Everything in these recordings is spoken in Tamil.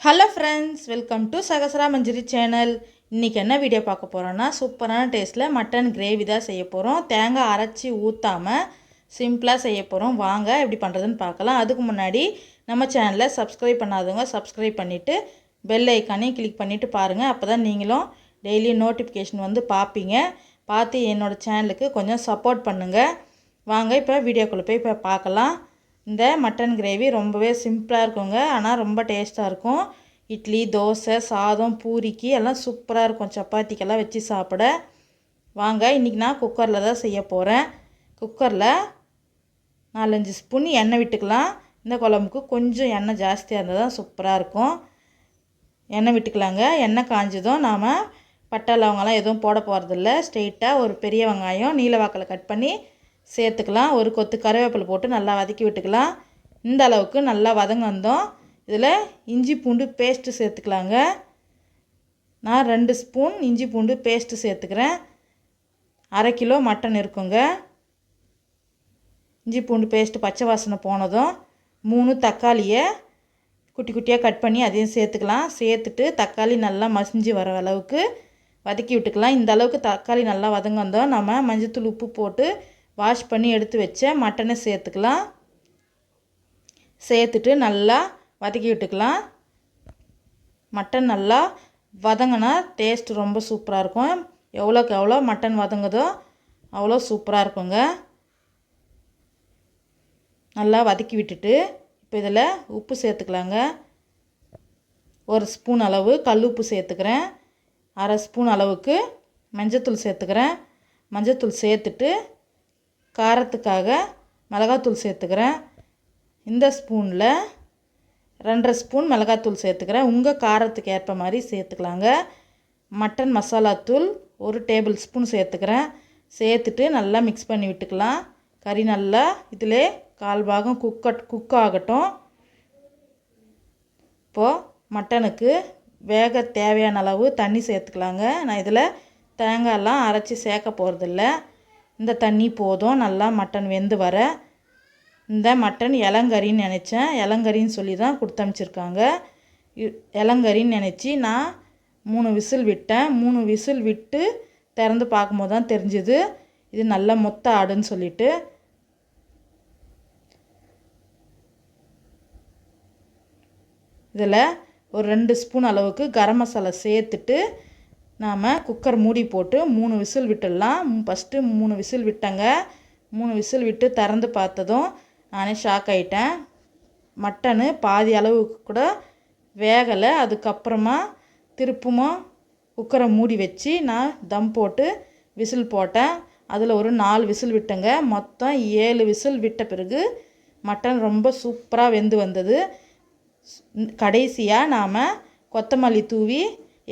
Hello friends welcome to Sahasra Manjari channel இன்றைக்கி என்ன வீடியோ பார்க்க போகிறோன்னா சூப்பரான டேஸ்ட்டில் மட்டன் கிரேவி தான் செய்ய போகிறோம் தேங்காய் அரைச்சி ஊற்றாமல் சிம்பிளாக செய்ய போகிறோம் வாங்க எப்படி பண்ணுறதுன்னு பார்க்கலாம். அதுக்கு முன்னாடி நம்ம சேனலை சப்ஸ்கிரைப் பண்ணாதவங்க சப்ஸ்கிரைப் பண்ணிவிட்டு பெல் ஐக்கானையும் கிளிக் பண்ணிவிட்டு பாருங்கள் அப்போ தான் நீங்களும் டெய்லி நோட்டிஃபிகேஷன் வந்து பார்ப்பீங்க. பார்த்து என்னோடய சேனலுக்கு கொஞ்சம் சப்போர்ட் பண்ணுங்கள் வாங்க இப்போ வீடியோக்குள்ளே போய் இப்போ பார்க்கலாம். இந்த மட்டன் கிரேவி ரொம்பவே சிம்பிளாக இருக்குங்க. ஆனால் ரொம்ப டேஸ்ட்டாக இருக்கும். இட்லி தோசை சாதம் பூரிக்கு எல்லாம் சூப்பராக இருக்கும். சப்பாத்திக்கெல்லாம் வச்சு சாப்பிட. வாங்க இன்றைக்கி நான் குக்கரில் தான் செய்ய போகிறேன் குக்கரில் நாலஞ்சு ஸ்பூன் எண்ணெய் விட்டுக்கலாம். இந்த குழம்புக்கு கொஞ்சம் எண்ணெய் ஜாஸ்தியாக இருந்தால் தான் சூப்பராக இருக்கும். எண்ணெய் விட்டுக்கலாங்க. எண்ணெய் காஞ்சதும் நாம் பட்டை லவங்கெல்லாம் எதுவும் போட போகிறதில்ல ஸ்ட்ரெயிட்டாக ஒரு பெரிய வெங்காயம் நீல வாக்கில் கட் பண்ணி சேர்த்துக்கலாம். ஒரு கொத்து கருவேப்பிலை போட்டு நல்லா வதக்கி விட்டுக்கலாம். இந்த அளவுக்கு நல்லா வதங்க வந்தோம். இதில் இஞ்சி பூண்டு பேஸ்ட்டு சேர்த்துக்கலாங்க. நான் ரெண்டு ஸ்பூன் இஞ்சி பூண்டு பேஸ்ட்டு சேர்த்துக்கிறேன். அரை கிலோ மட்டன் இருக்குங்க. இஞ்சி பூண்டு பேஸ்ட்டு பச்சை வாசனை போனதும் மூணு தக்காளியை குட்டி குட்டியாக கட் பண்ணி அதையும் சேர்த்துக்கலாம். சேர்த்துட்டு தக்காளி நல்லா மசிஞ்சு வர அளவுக்கு வதக்கி விட்டுக்கலாம். இந்த அளவுக்கு தக்காளி நல்லா வதங்க வந்தோம். நம்ம மஞ்சத்தூள் உப்பு போட்டு வாஷ் பண்ணி எடுத்து வச்ச மட்டனை சேர்த்துக்கலாம். சேர்த்துட்டு நல்லா வதக்கி விட்டுக்கலாம். மட்டன் நல்லா வதங்கினா டேஸ்ட் ரொம்ப சூப்பராக இருக்கும். எவ்வளோக்கு எவ்வளோ மட்டன் வதங்குதோ அவ்வளோ சூப்பராக இருக்குங்க. நல்லா வதக்கி விட்டுட்டு இப்போ இதில் உப்பு சேர்த்துக்கலாங்க. ஒரு ஸ்பூன் அளவு கல் உப்பு சேர்த்துக்கிறேன். அரை ஸ்பூன் அளவுக்கு மஞ்சத்தூள் சேர்த்துக்கிறேன். மஞ்சத்தூள் சேர்த்துட்டு காரத்துக்காக மிளகாத்தூள் சேர்த்துக்கிறேன். இந்த ஸ்பூனில் ரெண்டரை ஸ்பூன் மிளகாத்தூள் சேர்த்துக்கிறேன். உங்கள் காரத்துக்கு ஏற்ப மாதிரி சேர்த்துக்கலாங்க. மட்டன் மசாலாத்தூள் ஒரு டேபிள் ஸ்பூன் சேர்த்துக்கிறேன். சேர்த்துட்டு நல்லா மிக்ஸ் பண்ணி விட்டுக்கலாம். கறி நல்லா இதில் கால் பாகம் குக்க குக் ஆகட்டும். இப்போது மட்டனுக்கு வேக தேவையான அளவு தண்ணி சேர்த்துக்கலாங்க. நான் இதில் தேங்காயெல்லாம் அரைச்சி சேர்க்க போகிறதில்ல இந்த தண்ணி போதும் நல்லா மட்டன் வெந்து வர. இந்த மட்டன் இளங்கறின்னு நினச்சேன். இளங்கறின்னு சொல்லி தான் கொடுத்து அனுப்பிச்சிருக்காங்க இளங்கறின்னு நினச்சி நான் மூணு விசில் விட்டேன். மூணு விசில் விட்டு திறந்து பார்க்கும்போது தான் தெரிஞ்சுது. இது நல்ல மொத்த ஆடுன்னு சொல்லிட்டு. இதில் ஒரு ரெண்டு ஸ்பூன் அளவுக்கு கரம் மசாலா சேர்த்துட்டு நாம் குக்கர் மூடி போட்டு மூணு விசில் விட்டுடலாம். ஃபஸ்ட்டு மூணு விசில் விட்டேங்க. மூணு விசில் விட்டு திறந்து பார்த்ததும் நானே ஷாக் ஆகிட்டேன் மட்டனு பாதி அளவுக்கு கூட வேகலை. அதுக்கப்புறமா திருப்பமாக குக்கரை மூடி வச்சு நான் தம் போட்டு விசில் போட்டேன். அதில் ஒரு நாலு விசில் விட்டேங்க. மொத்தம் ஏழு விசில் விட்ட பிறகு மட்டன் ரொம்ப சூப்பராக வெந்து வந்தது. கடைசியாக நாம் கொத்தமல்லி தூவி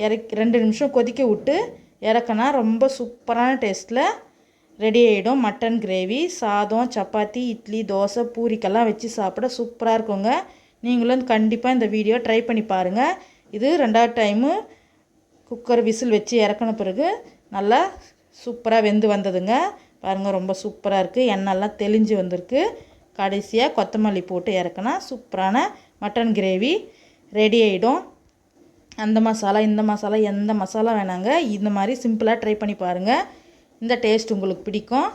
இறக்கி ரெண்டு நிமிஷம் கொதிக்க விட்டு இறக்குனா ரொம்ப சூப்பரான டேஸ்ட்டில் ரெடி ஆகிடும் மட்டன் கிரேவி சாதம் சப்பாத்தி இட்லி தோசை பூரிக்கெல்லாம் வச்சு சாப்பிட சூப்பராக இருக்குங்க. நீங்களும் கண்டிப்பாக இந்த வீடியோ ட்ரை பண்ணி பாருங்கள் இது ரெண்டாவது டைமு குக்கர் விசில் வச்சு இறக்குன பிறகு நல்லா சூப்பராக வெந்து வந்ததுங்க. பாருங்கள் ரொம்ப சூப்பராக இருக்குது எண்ணெய்லாம் தெளிஞ்சு வந்திருக்கு. கடைசியாக கொத்தமல்லி போட்டு இறக்குனா சூப்பரான மட்டன் கிரேவி ரெடி ஆகிடும் அந்த மசாலா இந்த மசாலா எந்த மசாலா வேணாங்க. இந்த மாதிரி சிம்பிளாக ட்ரை பண்ணி பாருங்கள் இந்த டேஸ்ட் உங்களுக்கு பிடிக்கும்.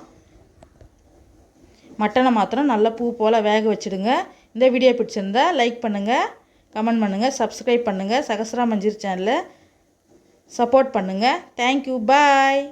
மட்டனை மாத்திரம் நல்லா பூ போல் வேக வச்சுடுங்க. இந்த வீடியோ பிடிச்சிருந்தா லைக் பண்ணுங்கள் கமெண்ட் பண்ணுங்கள் சப்ஸ்கிரைப் பண்ணுங்கள் சகசரா மஞ்சிர் சேனலை சப்போர்ட் பண்ணுங்கள் தேங்க்யூ பாய்